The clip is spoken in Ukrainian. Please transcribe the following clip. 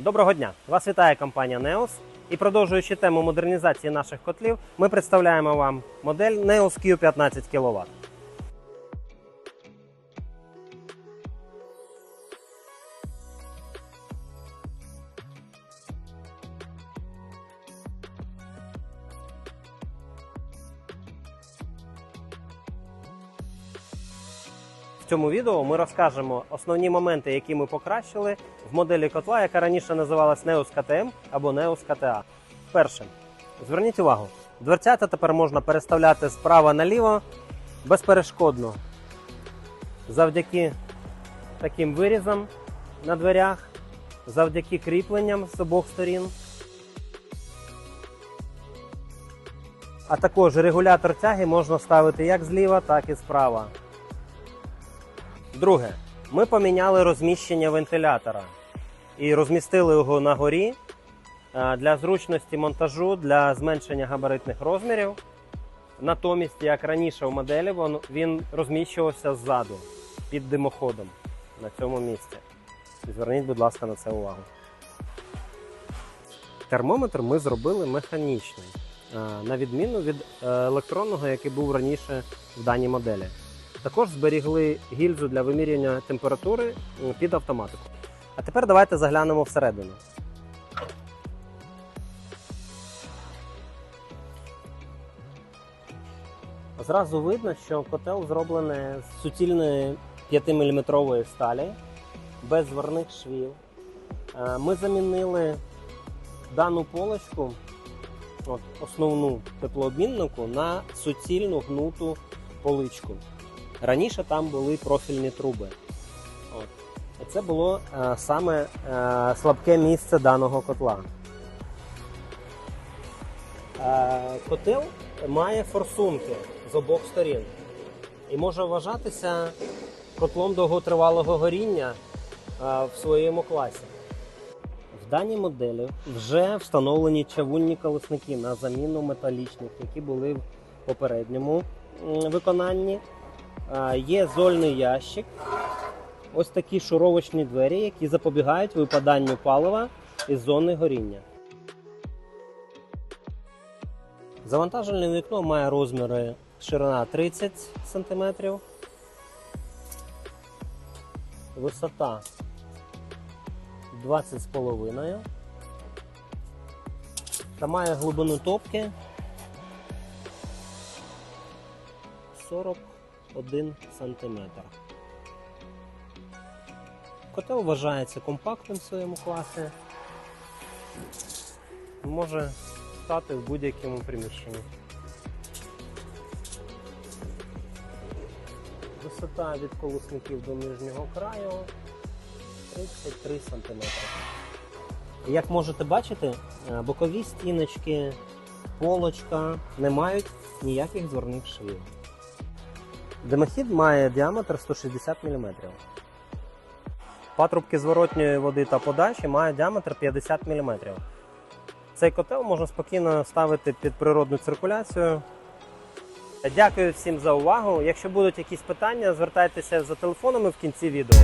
Доброго дня! Вас вітає компанія Neos. І продовжуючи тему модернізації наших котлів, ми представляємо вам модель Neos Q 15 кВт. В цьому відео ми розкажемо основні моменти, які ми покращили в моделі котла, яка раніше називалась Neos KTM або Neos KTA. Перше, зверніть увагу, дверцята тепер можна переставляти справа наліво безперешкодно. Завдяки таким вирізам на дверях, завдяки кріпленням з обох сторін. А також регулятор тяги можна ставити як зліва, так і справа. Друге, ми поміняли розміщення вентилятора і розмістили його на горі е, для зручності монтажу, для зменшення габаритних розмірів. Натомість, як раніше в моделі, він, він розміщувався ззаду під димоходом на цьому місці. Зверніть, будь ласка, на це увагу. Термометр ми зробили механічний, е, на відміну від е, електронного, який був раніше в даній моделі. Також зберігли гільзу для вимірювання температури під автоматику. А тепер давайте заглянемо всередину. Зразу видно, що котел зроблений з суцільної 5-мм сталі, без зверних швів. Е, Ми замінили дану полочку, основну теплообміннику, на суцільну гнуту поличку. Раніше там були профільні труби. Це було е, саме е, слабке місце даного котла. Е, котел має форсунки з обох сторін і може вважатися котлом довготривалого горіння в своєму класі. В даній моделі вже встановлені чавунні колесники на заміну металічних, які були в попередньому виконанні. Є зольний ящик, ось такі шуровочні двері, які запобігають випаданню палива із зони горіння. Завантажувальне вікно має розміри ширина 30 см, висота 20,5 та має глибину топки 41 см. Котел вважається компактним в своєму класі. Може стати в будь-якому приміщенні. Висота від колесників до нижнього краю 33 см. Як можете бачити, е, бокові стіночки, полочка не мають ніяких зворних швів. Димохід має діаметр 160 мм. Патрубки зворотньої води та подачі мають діаметр 50 мм. Цей котел можна спокійно ставити під природну циркуляцію. Дякую всім за увагу. Якщо будуть якісь питання, звертайтеся за телефонами в кінці відео.